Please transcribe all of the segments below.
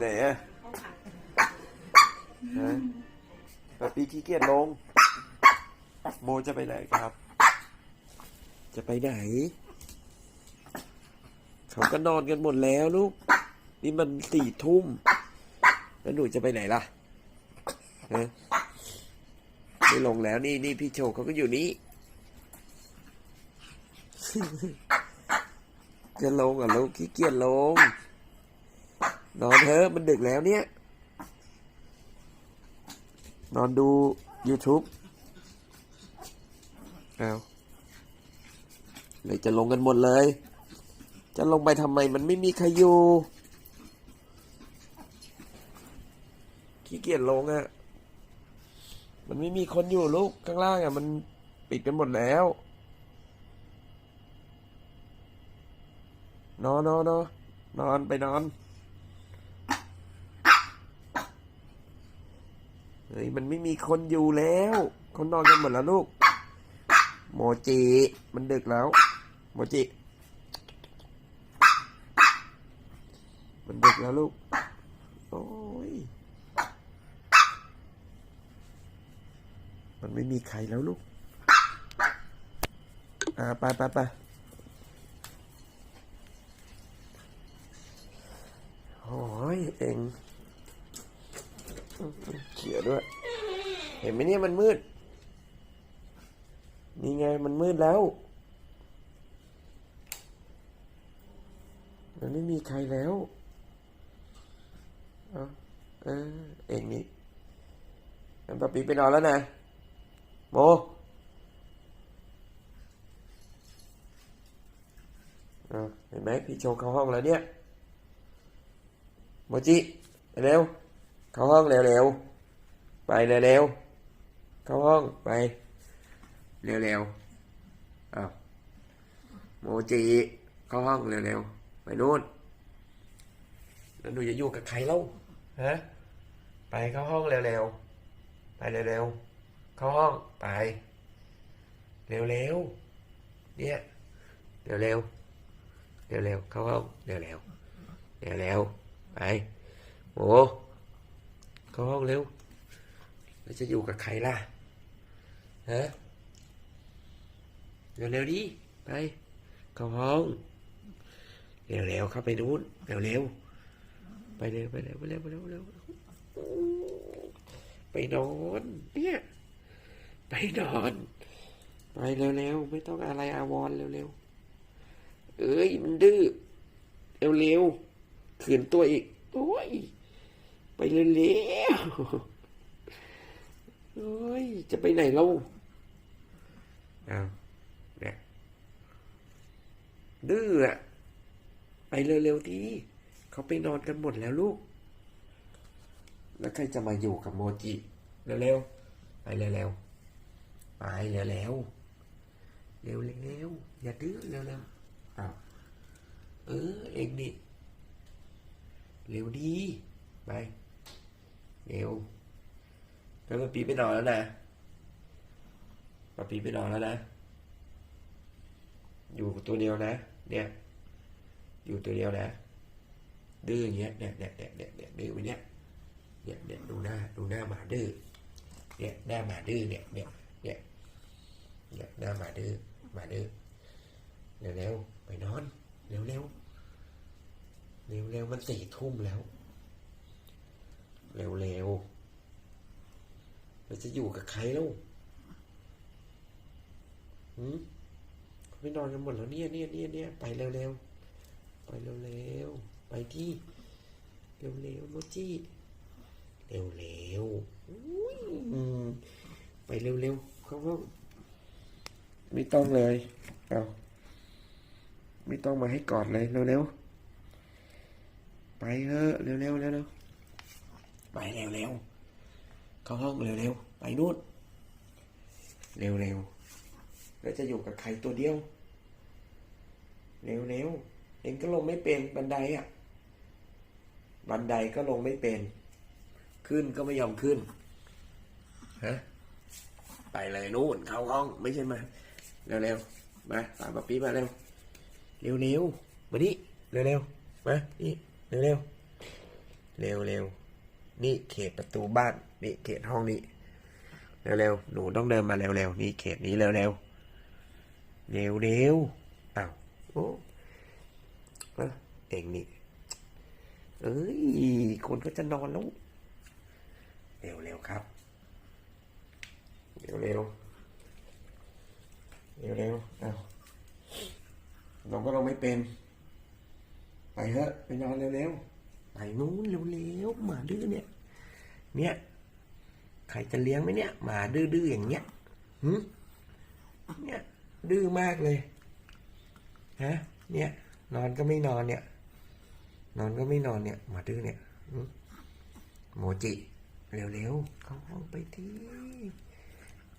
ไหนอะฮะปะปีขี้เกียจลง โมจะไปไหนครับ จะไปไหน เขาก็นอนกันหมดแล้วลูก นี่มันสี่ทุ่ม แล้วหนูจะไปไหนล่ะฮะไม่ลงแล้วนี่นี่พี่โชเขาก็อยู่นี่จะลงอะลูกขี้เกียจลง นอนเถอะมันดึกแล้วเนี่ย นอนดู YouTube เอาเลยจะลงกันหมดเลย จะลงไปทำไมมันไม่มีใครอยู่ขี้เกียจลงอะ่ะ มันไม่มีคนอยู่ลูกข้างล่างอะ่ะ มันปิดกันหมดแล้วนอนนอนนอนนอนไปนอน ฮ้ยมันไม่มีคนอยู่แล้วคนนอนกันหมดแล้วลูก โมจิ มันดึกแล้ว โมจิ มันดึกแล้วลูก โอ้ย มันไม่มีใครแล้วลูก อ่า ไปไปไปโอ้ยเอง เขียด้วย เห็นไหมเนี่ยมันมืด นี่ไงมันมืดแล้ว มันไม่มีใครแล้ว เอาเออเองนี่งั้นป้าปีไปนอนแล้วนะ โมเห็นไหมพี่โชว์เข้าห้องแล้วเนี่ย โมจิไปเร็ว เข้าห้องเร็วๆ ไปเร็วๆ เข้าห้องไป เร็วๆอ้าวโมจิเข้าห้องเร็วๆ ไปนู่น แล้วหนูจะอยู่กับใครเล่าฮะ ไปเข้าห้องเร็วๆ ไปเร็วๆ เข้าห้องไป เร็วๆ เนี่ย เร็วๆ เร็วๆ เข้าห้องเร็วๆ เร็วๆ ไปโอ้ เข้าห้องเร็วแล้วจะอยู่กับใครล่ะฮะเร็วๆดิไปเข้าห้องเร็วๆเข้าไปนู้นเร็วๆไปเร็วไปเร็วไปเร็วไปเร็วไปเร็วไปนอนเนี่ยไปนอนไปเร็วๆไม่ต้องอะไรอาวรณ์เร็วๆเอ้ยมันดื้อเร็วๆขืนตัวอีกโอ้ย ไปเร็วๆโอ้ย จะไปไหนเล่าอ้าวเนี่ยดื้ออะไปเร็วๆทีเขาไปนอนกันหมดแล้วลูก แล้วใครจะมาอยู่กับโมจิ เร็วๆ ไปเร็วๆ ไปเร็วๆ เร็วๆ อย่าดื้อเร็วๆอ้าวเออ เองนี่ เร็วดี ไป เร็วแล้วป้าปีไปนอนแล้วนะป้าปีไปนอนแล้วนะ อยู่ตัวเดียวนะ เนี่ย อยู่ตัวเดียวนะ ดื้ออย่างเงี้ย เนี่ยเนี่ยเนี่ยเนี่ยเนี่ยดื้อไปเนี่ยเนี่ยเนี่ยดูหน้า ดูหน้าหมาดื้อ เนี่ย หน้าหมาดื้อ เนี่ย เนี่ย เนี่ย เนี่ย หน้าหมาดื้อ หมาดื้อ เร็วเร็วๆไปนอน เร็วเร็วเร็วเร็วๆ มันสี่ทุ่มแล้ว เร็วๆเราจะอยู่กับใครแล้วหืมไม่นอนกันหมดแล้วเนี่ยเนี่ยเนี่ยเนี่ยไปเร็วๆไปเร็วๆไปที่เร็วๆโมจิเร็วๆอุ้ยไปเร็วๆเข้าห้องไม่ต้องเลยเอาไม่ต้องมาให้กอดเลยเร็วๆไปเถอะเร็วๆเร็วๆ ไปเร็วๆเข้าห้องเร็วๆไปนู่นเร็วๆแล้วจะอยู่กับใครตัวเดียว เร็วๆเองก็ลงไม่เป็นบันไดอะ บันไดก็ลงไม่เป็น ขึ้นก็ไม่ยอมขึ้นฮะไปเลยนู่นเข้าห้องไม่ใช่มาเร็วๆมาตามป๊าปี้มาเร็วเร็วๆมานี่เร็วๆมานี่เร็วๆเร็วเร็ว นี่เขตประตูบ้าน นี่เขตห้องนี้ เร็วเร็วหนูต้องเดินมาเร็วเร็วนี่เขตนี้เร็วเร็วเร็วเร็วอ้าวโอ้เออเองนี่ เอ้ย คนก็จะนอนแล้ว เร็วเร็วครับ เร็วเร็วเร็วเร็วอ้าวลงก็ลงไม่เป็น ไปเถอะไปนอนเร็วๆ ไปนู้นเร็วๆหมาดื้อเนี่ย เนี่ย ใครจะเลี้ยงไหมเนี่ยหมาดื้อๆอย่างเงี้ยหืมเนี่ย ดื้อมากเลยฮะเนี่ย นอนก็ไม่นอนเนี่ย นอนก็ไม่นอนเนี่ยหมาดื้อเนี่ยโมจิเร็วๆเข้าห้องไปที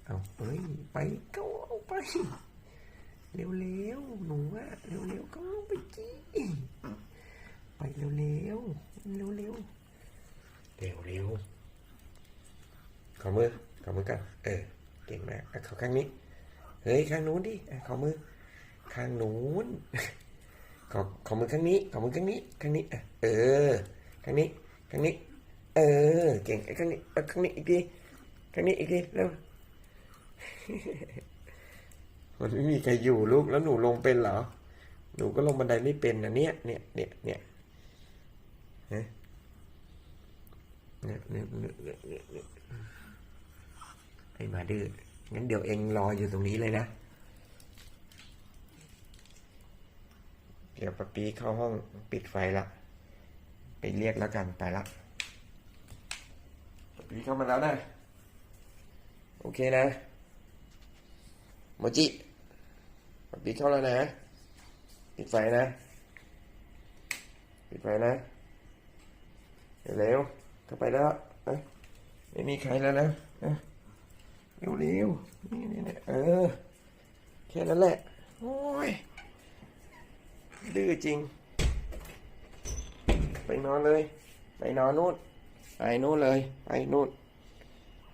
เอาเอ้ยไปเข้าห้องไปเร็วๆหนูอะเร็วๆเข้าห้องไปจี ไปเร็วเร็วเร็วเร็วเร็วเร็วขอมือขอมือกันเออเก่งมากอะขอข้างนี้เฮ้ยข้างนู้นดิอะขอมือข้างนู้นขอขอมือข้างนี้ขอมือข้างนี้ข้างนี้อะเออข้างนี้ข้างนี้ เออเก่งไอ้ข้างนี้เอาข้างนี้อีกทีข้างนี้อีกทีเร็วมันไม่มีใครอยู่ลูกแล้วหนูลงเป็นเหรอ หนูก็ลงบันไดไม่เป็นนะเนี่ยเนี่ยเนี่ยเนี่ย เนี่ยเนี่ยเนี่ยเนี่ยเนี่ยเนี่ยเนี่ยไอ้หมาดื้องั้นเดี๋ยวเองรออยู่ตรงนี้เลยนะ เดี๋ยวปะปีเข้าห้องปิดไฟละไปเรียกแล้วกันไปละปะปีเข้ามาแล้วนะ โอเคนะโมจิปะปีเข้าแล้วนะ ปิดไฟนะ ปิดไฟนะ เร็วเข้าไปแล้วเอ้ยไม่มีใครแล้วนะเอ้ยเร็วนี่นี่นี่เออแค่นั้นแหละโอ้ยดื้อจริง ไปนอนเลย ไปนอนนู่นไปนู่นเลยไปนู่น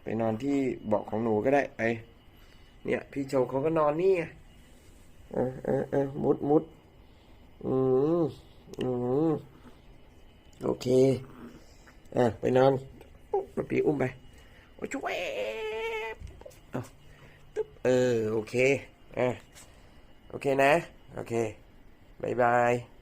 ไปนอนที่เบาะของหนูก็ได้ไปเนี่ย พี่โชเขาก็นอนนี่ไงเออเออเออมุดมุดอืมอืมโอเค อะไปนอนปะปีอุ้มไปโอ้ช่วยเอาตึ๊บเออ โอเค อะ โอเคนะ โอเคบายบาย